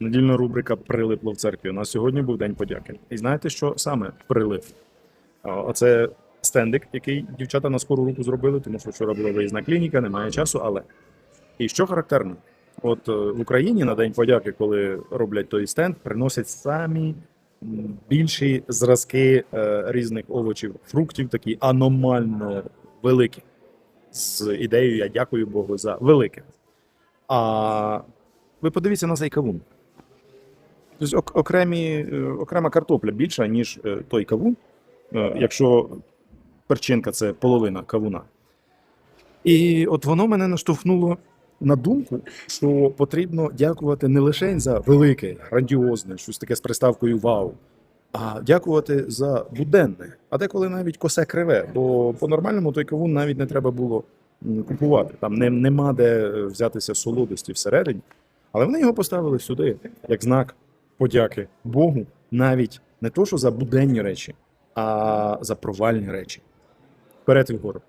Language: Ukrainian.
Недільна рубрика Прилипло в церкві. У нас сьогодні був День подяки. І знаєте, що саме прилип? А, Оце стендик, який дівчата на скору руку зробили, тому що вчора була виїзна клініка, немає часу, але. І що характерно? От е, в Україні на День подяки, коли роблять той стенд, приносять самі більші зразки е, різних овочів, фруктів, такі аномально великі. З ідеєю я дякую Богу за велике. А ви подивіться на цей кавун. Тобто окремі, е, окрема картопля більша, ніж е, той кавун, е, якщо перчинка це половина кавуна. І от воно мене наштовхнуло на думку, що потрібно дякувати не лише за велике, грандіозне, щось таке з приставкою вау, а дякувати за буденне, а деколи навіть косе криве, бо по-нормальному той кавун навіть не треба було купувати. Там не, нема де взятися солодості всередині. Але вони його поставили сюди як знак подяки Богу, навіть не то, що за буденні речі, а за провальні речі. Вперед вгору.